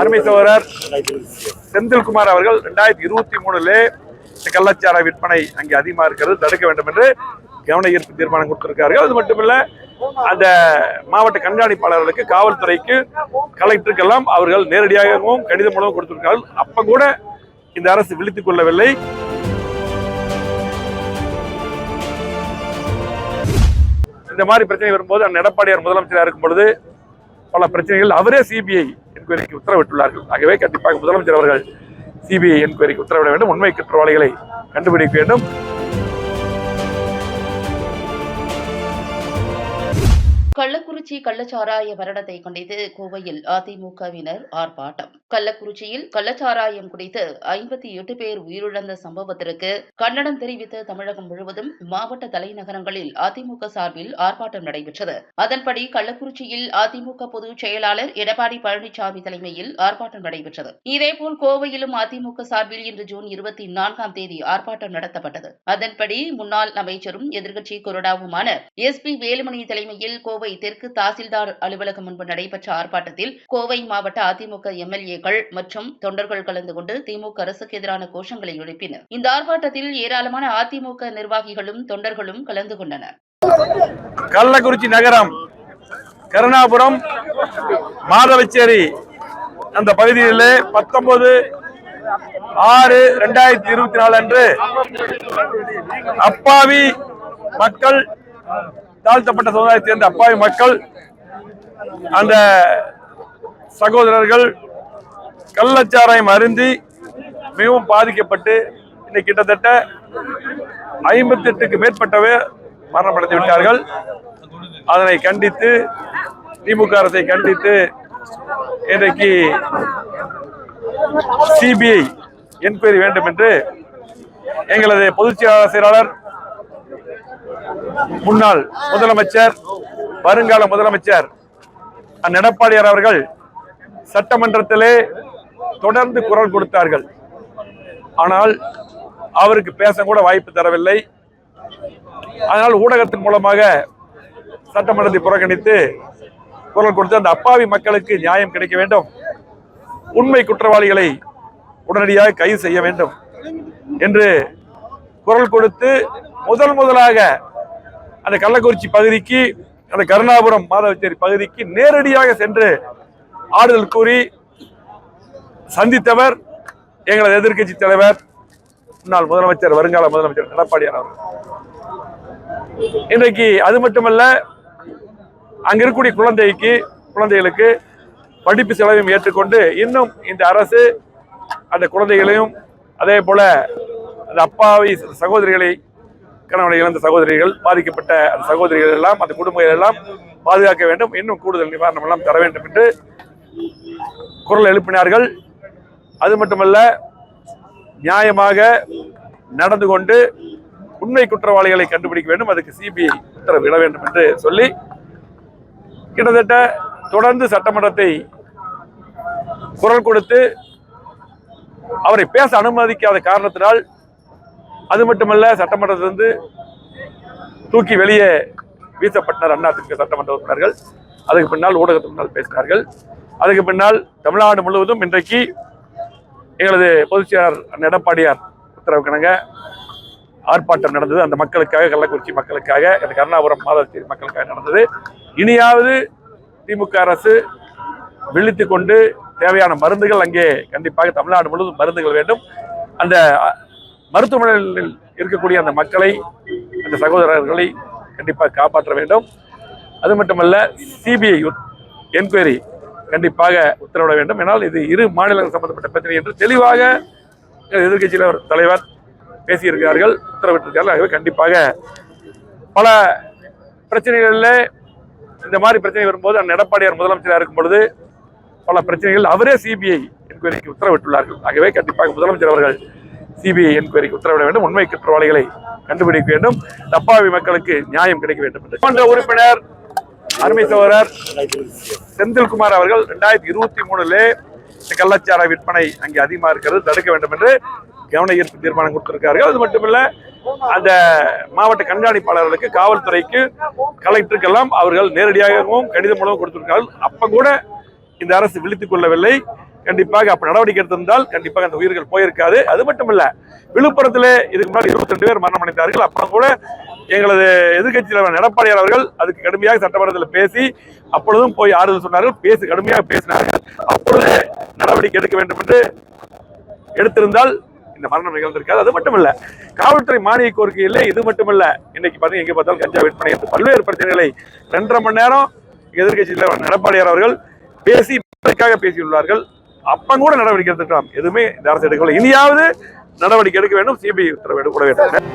அருமை சகோதரர் செந்தில்குமார் அவர்கள் ரெண்டாயிரத்தி இருபத்தி மூணுல இந்த கள்ளச்சார விற்பனை அங்கே அதிகமாக இருக்கிறது. தடுக்க வேண்டும் என்று கவன ஈர்ப்பு தீர்மானம் கொடுத்திருக்கார்கள் அது மட்டுமல்ல அந்த மாவட்ட கண்காணிப்பாளர்களுக்கு காவல்துறைக்கு கலெக்டருக்கெல்லாம் அவர்கள் நேரடியாகவும் கடிதம் மூலமும் கொடுத்திருக்கார்கள் அப்ப கூட இந்த அரசு விழித்துக் கொள்ளவில்லை. இந்த மாதிரி பிரச்சனை வரும்போது அந்த எடப்பாடியார் முதலமைச்சராக இருக்கும் பொழுது பல பிரச்சனைகள். அவரே சிபிஐ என்கொயரிக்கு உத்தரவிட்டுள்ளார்கள். ஆகவே கண்டிப்பாக முதலமைச்சர் அவர்கள் சிபிஐ என்கொயரிக்கு உத்தரவிட வேண்டும். உண்மை குற்றவாளிகளை கண்டுபிடிக்க வேண்டும். கள்ளக்குறிச்சி கள்ளச்சாராய மரணத்தை கண்டித்து கோவையில் அதிமுகவினர் ஆர்ப்பாட்டம். கள்ளக்குறிச்சியில் கள்ளச்சாராயம் குடித்து ஐம்பத்தி எட்டு பேர் உயிரிழந்த சம்பவத்திற்கு கண்டனம் தெரிவித்து தமிழகம் முழுவதும் மாவட்ட தலைநகரங்களில் அதிமுக சார்பில் ஆர்ப்பாட்டம் நடைபெற்றது. அதன்படி கள்ளக்குறிச்சியில் அதிமுக பொதுச் செயலாளர் எடப்பாடி பழனிசாமி தலைமையில் ஆர்ப்பாட்டம் நடைபெற்றது. இதேபோல் கோவையிலும் அதிமுக சார்பில் இன்று ஜூன் இருபத்தி நான்காம் தேதி ஆர்ப்பாட்டம் நடத்தப்பட்டது. அதன்படி முன்னாள் அமைச்சரும் எதிர்க்கட்சி கொறடாவுமான எஸ் பி வேலுமணி தலைமையில் கோவை கோவை தெற்கு தாசில்தார் அலுவலகம் முன்பு நடைபெற்ற ஆர்ப்பாட்டத்தில் கோவை மாவட்ட அதிமுக எம்எல்ஏக்கள் மற்றும் தொண்டர்கள் கலந்து கொண்டு திமுக அரசுக்கு எதிரான கோஷங்களை எழுப்பினர். இந்த ஆர்ப்பாட்டத்தில் ஏராளமான அதிமுக நிர்வாகிகளும் தொண்டர்களும் கலந்து கொண்டனர். கள்ளக்குறிச்சி நகரம் கருணாபுரம் மாதவச்சேரி அந்த பகுதியிலே பத்தொன்பது ஆறு ரெண்டாயிரத்தி இருபத்தி நாலு அன்று அப்பாவி மக்கள் தாழ்த்தப்பட்ட சமுதாயத்தை சேர்ந்த அப்பாவி மக்கள் அந்த சகோதரர்கள் கள்ளச்சாராயம் அருந்தி மிகவும் பாதிக்கப்பட்டு இன்னைக்கு கிட்டத்தட்ட ஐம்பத்தி எட்டுக்கு மேற்பட்டவர் மரணமடைந்து விட்டார்கள். அதனை கண்டித்து திமுக அரசை கண்டித்து இன்றைக்கு சிபிஐ என்கொயரி வேண்டும் என்று எங்களது பொதுச் செயலாளர் செயலாளர் முன்னாள் முதலமைச்சர் வருங்கால முதலமைச்சர் எடப்பாடியார் அவர்கள் சட்டமன்றத்திலே தொடர்ந்து குரல் கொடுத்தார்கள். ஆனால் அவருக்கு பேச கூட வாய்ப்பு தரவில்லை. அதனால் ஊடகத்தின் மூலமாக சட்டமன்றத்தை புறக்கணித்து குரல் கொடுத்து அந்த அப்பாவி மக்களுக்கு நியாயம் கிடைக்க வேண்டும். உண்மை குற்றவாளிகளை உடனடியாக கைது செய்ய வேண்டும் என்று குரல் கொடுத்து முதல் முதலாக அந்த கள்ளக்குறிச்சி பகுதிக்கு அந்த கருணாபுரம் மாதவச்சேரி பகுதிக்கு நேரடியாக சென்று ஆறுதல் கூறி சந்தித்தவர் எங்களது எதிர்க்கட்சி தலைவர் முன்னாள் முதலமைச்சர் வருங்கால முதலமைச்சர் எடப்பாடியார் அவர்கள். இன்றைக்கு அது மட்டுமல்ல அங்க இருக்கக்கூடிய குழந்தைக்கு குழந்தைகளுக்கு படிப்பு செலவையும் ஏற்றுக்கொண்டு இன்னும் இந்த அரசு அந்த குழந்தைகளையும் அதே போல அந்த அப்பாவி சகோதரிகளை கணவனை இழந்த சகோதரிகள் பாதிக்கப்பட்ட அந்த சகோதரிகள் எல்லாம் அந்த குடும்பங்கள் எல்லாம் பாதுகாக்க வேண்டும். இன்னும் கூடுதல் நிவாரணம் எல்லாம் தர வேண்டும் என்று குரல் எழுப்பினார்கள். அது மட்டுமல்ல நியாயமாக நடந்து கொண்டு உண்மை குற்றவாளிகளை கண்டுபிடிக்க வேண்டும். அதுக்கு சிபிஐ உத்தரவிட வேண்டும் என்று சொல்லி கிட்டத்தட்ட தொடர்ந்து சட்டமன்றத்தை குரல் கொடுத்து அவரை பேச அனுமதிக்காத காரணத்தினால் அது மட்டுமல்ல சட்டமன்றத்திலிருந்து தூக்கி வெளியே வீசப்பட்டனர் அதிமுக சட்டமன்ற உறுப்பினர்கள். அதுக்கு பின்னால் ஊடகத்துக்கு முன்னால் பேசினார்கள். அதுக்கு பின்னால் தமிழ்நாடு முழுவதும் இன்றைக்கு எங்களது பொதுச் செயலாளர் அண்ணன் எடப்பாடியார் உத்தரவு கிணங்க ஆர்ப்பாட்டம் நடந்தது. அந்த மக்களுக்காக கள்ளக்குறிச்சி மக்களுக்காக இந்த கருணாபுரம் மாதவச்சேரி மக்களுக்காக நடந்தது. இனியாவது திமுக அரசு விழித்து கொண்டு தேவையான மருந்துகள் அங்கே கண்டிப்பாக தமிழ்நாடு முழுவதும் மருந்துகள் வேண்டும். அந்த மருத்துவமனையில் இருக்கக்கூடிய அந்த மக்களை அந்த சகோதரர்களை கண்டிப்பாக காப்பாற்ற வேண்டும். அது மட்டுமல்ல சிபிஐ என்கொயரி கண்டிப்பாக உத்தரவிட வேண்டும். ஏனால் இது இரு மாநிலங்கள் சம்பந்தப்பட்ட பிரச்சனை என்று தெளிவாக எதிர்கட்சியில் தலைவர் பேசியிருக்கிறார்கள் உத்தரவிட்டிருக்கிறார்கள். ஆகவே கண்டிப்பாக பல பிரச்சனைகளில் இந்த மாதிரி பிரச்சனை வரும்போது அந்த எடப்பாடியார் முதலமைச்சராக இருக்கும் பொழுது பல பிரச்சனைகள் அவரே சிபிஐ என்கொயரிக்கு உத்தரவிட்டுள்ளார்கள். ஆகவே கண்டிப்பாக முதலமைச்சர் அவர்கள் சிபிஐ என்கொயரிக்கு உத்தரவிட வேண்டும். உண்மை குற்றவாளிகளை கண்டுபிடிக்க வேண்டும். தப்பாவி மக்களுக்கு நியாயம் கிடைக்க வேண்டும் என்று. சட்டமன்ற உறுப்பினர் அருமை சகோதரர் செந்தில்குமார் அவர்கள் ரெண்டாயிரத்தி இருபத்தி மூணுல கள்ளச்சார விற்பனை அங்கே அதிகமா இருக்கிறது. தடுக்க வேண்டும் என்று கவன ஈர்ப்பு தீர்மானம் கொடுத்திருக்கார்கள் அது மட்டுமில்ல அந்த மாவட்ட கண்காணிப்பாளர்களுக்கு காவல்துறைக்கு கலெக்டருக்கெல்லாம் அவர்கள் நேரடியாகவும் கடிதம் மூலம் கொடுத்திருக்கார்கள் அப்ப கூட இந்த அரசு விழித்துக் கொள்ளவில்லை. கண்டிப்பாக அப்ப நடவடிக்கை எடுத்திருந்தால் கண்டிப்பாக அந்த உயிர்கள் போயிருக்காது. அது மட்டும் இல்ல விழுப்புரத்திலே இதுக்கு முன்னாடி இருபத்தி ரெண்டு பேர் மரணம் அடைந்தார்கள். அப்புறம் கூட எங்களது எதிர்க்கட்சி தலைவர் எடப்பாடியார் அவர்கள் அதுக்கு கடுமையாக சட்டமன்றத்தில் பேசி அப்பொழுதும் போய் ஆறுதல் சொன்னார்கள். பேசி கடுமையாக பேசினார்கள். அப்பொழுது நடவடிக்கை எடுக்க வேண்டும் என்று எடுத்திருந்தால் இந்த மரணம் நிகழ்ந்திருக்காது. அது மட்டும் இல்ல காவல்துறை மானிய கோரிக்கையில் இது மட்டுமல்ல இன்னைக்கு பாத்தீங்கன்னா எங்க பார்த்தாலும் கஞ்சா விற்பனை என்று பல்வேறு பிரச்சனைகளை ரெண்டரை மணி நேரம் எதிர்க்கட்சி தலைவர் எடப்பாடியார் அவர்கள் பேசி பேசியுள்ளார்கள். அப்ப கூட நடவடிக்கை எடுத்துக்கலாம். எதுவுமே இந்த அரசு எடுக்கவில்லை. இனியாவது நடவடிக்கை எடுக்க வேண்டும். சிபிஐ உத்தரவு எடுக்க வேண்டும்.